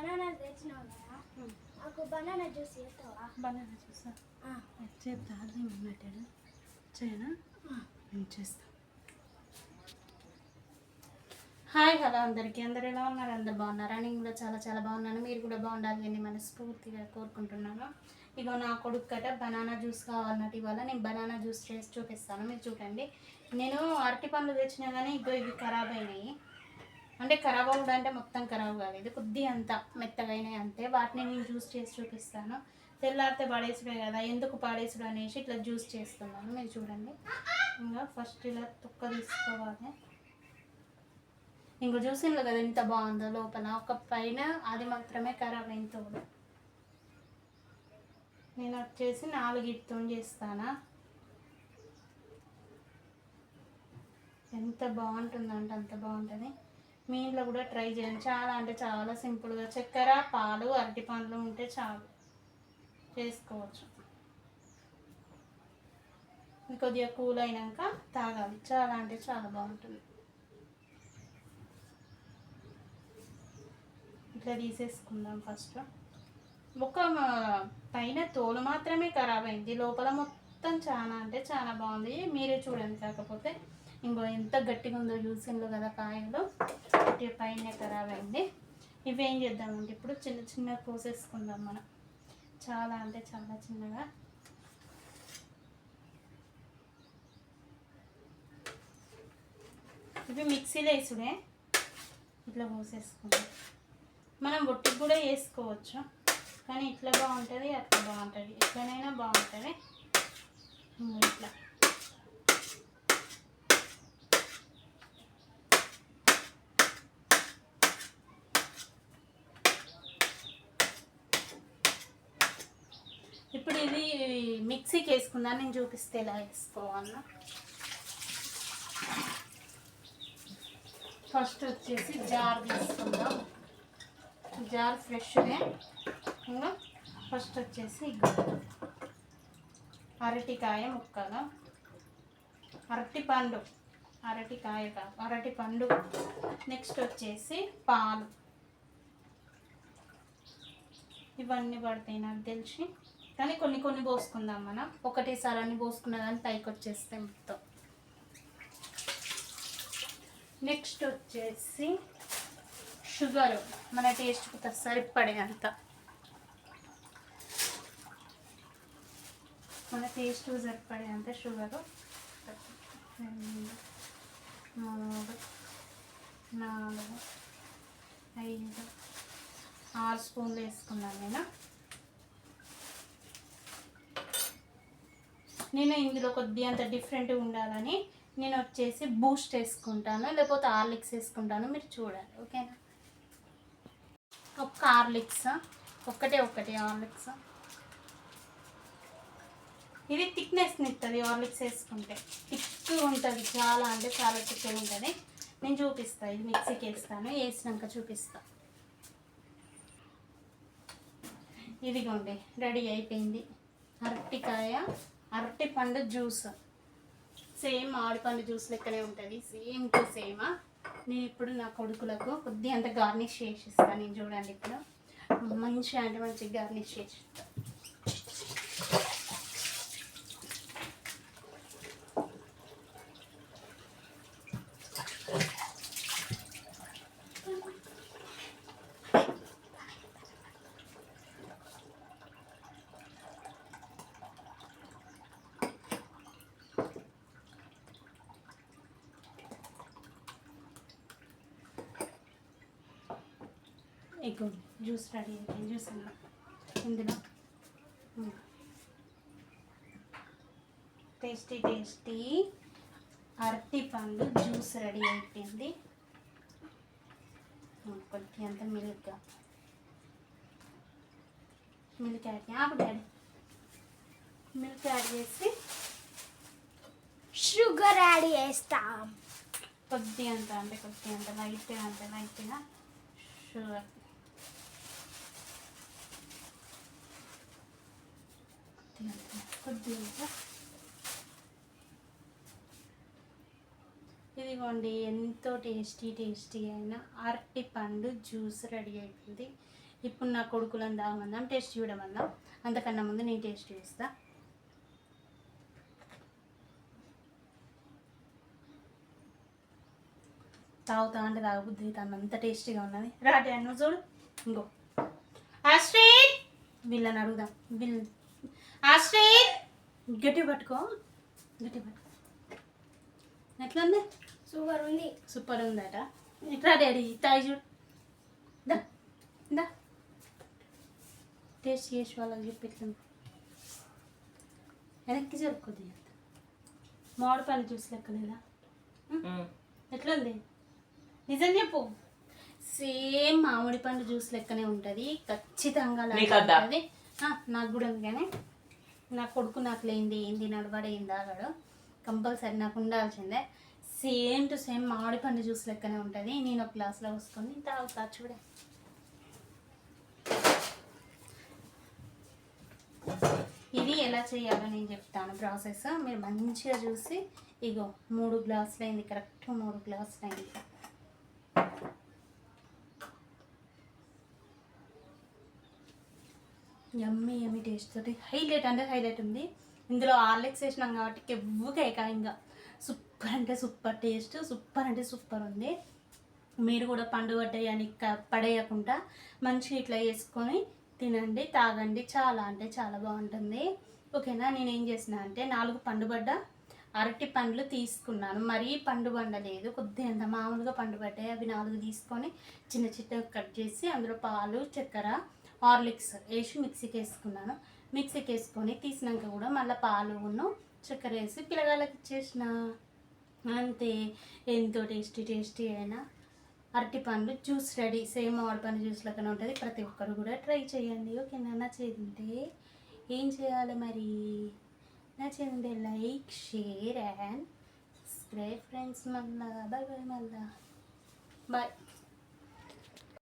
Banana తెచ్చినావు కదా నాకు బనానా జ్యూస్ చేస్తావా? బనానా ఆ, చేస్తా అర్థం ఉన్నట్టు చేయనా. నేను చేస్తా. హాయ్ హలో అందరికీ. అందరు ఎలా ఉన్నారు? అందరు బాగున్నారా? నేను కూడా చాలా చాలా బాగున్నాను. మీరు కూడా బాగుండాలి అని మనస్ఫూర్తిగా కోరుకుంటున్నాను. ఇగో నా కొడుకు కట బనానా జ్యూస్ కావాలన్నట్టు ఇవాళ నేను బనానా జ్యూస్ చేసి చూపిస్తాను. మీరు చూడండి. నేను అరటి పండ్లు తెచ్చినా కానీ ఇగో ఇవి ఖరాబ్ అయినాయి. అంటే ఖరాబ్ అవ్వడం అంటే మొత్తం ఖరాబ్ కాలేదు కొద్ది అంత మెత్తగా అంతే. వాటిని నేను జ్యూస్ చేసి చూపిస్తాను. తెల్లారితే పాడేసుడే కదా ఎందుకు పాడేసుడు అనేసి ఇట్లా జ్యూస్ చేస్తున్నాను. మీరు చూడండి. ఇంకా ఫస్ట్ ఇలా తొక్క తీసుకోవాలి. ఇంకో చూసిండ్రు కదా ఎంత బాగుందో లోపల. ఒక పైన అది మాత్రమే ఖరాబ్ అయిన తోడు. నేను వచ్చేసి నాలుగు ఇటుతో చేస్తానా? ఎంత బాగుంటుందంటే అంత బాగుంటుంది. మీ ఇంట్లో కూడా ట్రై చేయండి. చాలా అంటే చాలా సింపుల్గా చక్కెర పాలు అరటి పండ్లు ఉంటే చాలు. చేసుకోవచ్చు. కొద్దిగా కూల్ అయినాక తాగాలి. చాలా అంటే చాలా బాగుంటుంది. ఇట్లా తీసేసుకుందాం ఫస్ట్. ఒక పైన తోలు మాత్రమే ఖరాబ్ అయింది. లోపల మొత్తం చాలా అంటే చాలా బాగుంది. మీరే చూడండి. కాకపోతే ఇంకో ఎంత గట్టిగా ఉందో చూసిండ్రు కదా కాయలు? ఇటు పైన ఖరాబ్ అయింది. ఇవేం చేద్దామంటే ఇప్పుడు చిన్న చిన్న కోసేసుకుందాం మనం. చాలా అంటే చాలా చిన్నగా. ఇవి మిక్సీలో వేసుడే. ఇట్లా పోసేసుకుందాం మనం బొట్టికి కూడా వేసుకోవచ్చు. కానీ ఇట్లా బాగుంటుంది అట్లా బాగుంటుంది. ఎట్లనైనా బాగుంటుంది. ఇట్లా ఇప్పుడు ఇది మిక్సీకి వేసుకుందా నేను చూపిస్తే ఎలా వేసుకోవాలన్నా ఫస్ట్ వచ్చేసి జార్ తీసుకుందాం. జార్ ఫ్రెష్నే. ఇంకా ఫస్ట్ వచ్చేసి అరటికాయ ముక్కగా. అరటిపండు. అరటికాయ అరటిపండు. నెక్స్ట్ వచ్చేసి పాలు. ఇవన్నీ పడతాయి నాకు తెలిసి. కానీ కొన్ని కొన్ని పోసుకుందాం మనం. ఒకటేసారి అన్ని పోసుకున్న కానీ పైకి వచ్చేస్తే మొత్తం. నెక్స్ట్ వచ్చేసి షుగర్. మన టేస్ట్కి సరిపడే అంత మన టేస్ట్ సరిపడే అంత షుగరు. రెండు మూడు నాలుగు ఐదు ఆరు స్పూన్లు వేసుకున్నాను నేను. నేను ఇందులో కొద్ది అంత డిఫరెంట్గా ఉండాలని నేను వచ్చేసి బూస్ట్ వేసుకుంటాను లేకపోతే హార్లిక్స్ వేసుకుంటాను మీరు చూడాలి ఓకేనా ఒక్క ఆర్లిక్స్ ఒక్కటే ఒక్కటి ఆర్లిక్స్ ఇది థిక్నెస్ని ఇస్తుంది హార్లిక్స్ వేసుకుంటే. థిక్ ఉంటుంది చాలా అంటే చాలా థిక్ ఉంటుంది. నేను చూపిస్తాను ఇది మిక్సీకి వేస్తాను వేసినాక చూపిస్తాను ఇదిగోండి రెడీ అయిపోయింది. అరటికాయ అరటి పండు జ్యూస్. సేమ్ ఆడిపండు జ్యూస్ లెక్కనే ఉంటుంది. Same to same. నేను ఇప్పుడు నా కొడుకులకు కొద్దిగా అంత గార్నిష్ చేసి ఇస్తాను నేను చూడండి ఇప్పుడు. మంచిగా అంటే మంచిగా గార్నిష్ చేసిస్తాను ఎగ్ జ్యూస్ రెడీ అయిపోయింది జ్యూస్ అన్న ఇందులో టేస్టీ టేస్టీ అరటి పండు జ్యూస్ రెడీ అయిపోయింది. కొద్ది అంత మిల్క్. మిల్క్ యాడ్ ఆపు డాడీ. మిల్క్ యాడ్ చేసి షుగర్ యాడ్ చేస్తాం. కొద్ది అంత అంటే కొద్ది అంత లైట్గా అంటే లైట్గా. షుగర్. ఇదిగోండి ఎంతో టేస్టీ టేస్టీ అయిన అరటి పండు జ్యూస్ రెడీ అయిపోయింది. ఇప్పుడు నా కొడుకులను తాగమందాం టేస్ట్ చూడమందాం అంతకన్నా ముందు నేను టేస్ట్ చేస్తా. తాగుతా అంటే తాగబుద్ధి అవుతుంది అంత టేస్టీగా ఉన్నది. రాటే అన్న చూడు. ఇంకో. ఆస్ట్రీట్ వీళ్ళని అడుగుదాం. వీళ్ళు ఆస్ట్రీట్ గట్టి పట్టుకో. గట్టి పట్టుకో. ఎట్లా ఉంది సూపర్ ఉంది. సూపర్ ఉందట. ఇట్లా డాడీ? తాగి చూడు. దా. దా. టేస్ట్ చేసి వాళ్ళకి చెప్పి వెనక్కి జరుపుకోద్ది మామిడి పని జ్యూస్ లెక్కలేదా? ఎట్లుంది? నిజం చెప్పు. సేమ్ మామిడి పండు జ్యూస్ లెక్కనే ఉంటుంది. ఖచ్చితంగా నాకు కూడా ఉంది కానీ నా కొడుకు నాకు లేనిది ఏంది నడబడి ఏం కంపల్సరీ నాకు ఉండాల్సిందే. సేమ్ టు సేమ్ మామిడి పండు జ్యూస్ లెక్కనే ఉంటుంది. నేను ఒక గ్లాస్లో వస్తుంది తాగుతా చూడే. ఇది ఎలా చేయాలో నేను చెప్తాను. ప్రాసెస్ మీరు మంచిగా చూసి ఇగో మూడు గ్లాసులు అయింది కరెక్ట్ మూడు గ్లాసులు అయింది యమ్మీ ఎమ్మి టేస్ట్ తోటి. హైలైట్ అంటే హైలైట్ ఉంది. ఇందులో ఆర్లెక్స్ వేసినాం కాబట్టి కెవ్వుగా ఏకాయంగా సూపర్ అంటే సూపర్ టేస్ట్ సూపర్ అంటే సూపర్ ఉంది. మీరు కూడా పండుగ అని పడేయకుండా మంచిగా ఇట్లా వేసుకొని తినండి తాగండి. చాలా అంటే చాలా బాగుంటుంది. ఓకేనా? నేను ఏం చేసిన అంటే నాలుగు పండుబడ్డ అరటి పండ్లు తీసుకున్నాను. మరీ పండుబండ లేదు కొద్దిగా మామూలుగా పండుబడ్డాయి అవి నాలుగు తీసుకొని చిన్న చిన్న కట్ చేసి అందులో పాలు చక్కెర హార్లిక్స్ వేసి మిక్సీకి వేసుకున్నాను. మిక్సీకి వేసుకొని తీసినాక కూడా మళ్ళీ పాలు ఉన్న చక్కెర వేసి పిల్లగాళ్ళకి ఇచ్చేసిన. అంతే ఎంతో టేస్టీ టేస్టీ అయినా అరటి జ్యూస్ రెడీ. సేమ్ మామిడి పండు జ్యూస్ లెక్కన ఉంటుంది. ప్రతి ఒక్కరు కూడా ట్రై చేయండి. ఓకేనా నచ్చేది ఏం చేయాలి మరి? నచ్చింది like share and subscribe friends మళ్ళా. బాయ్ బాయ్ మళ్ళా. బాయ్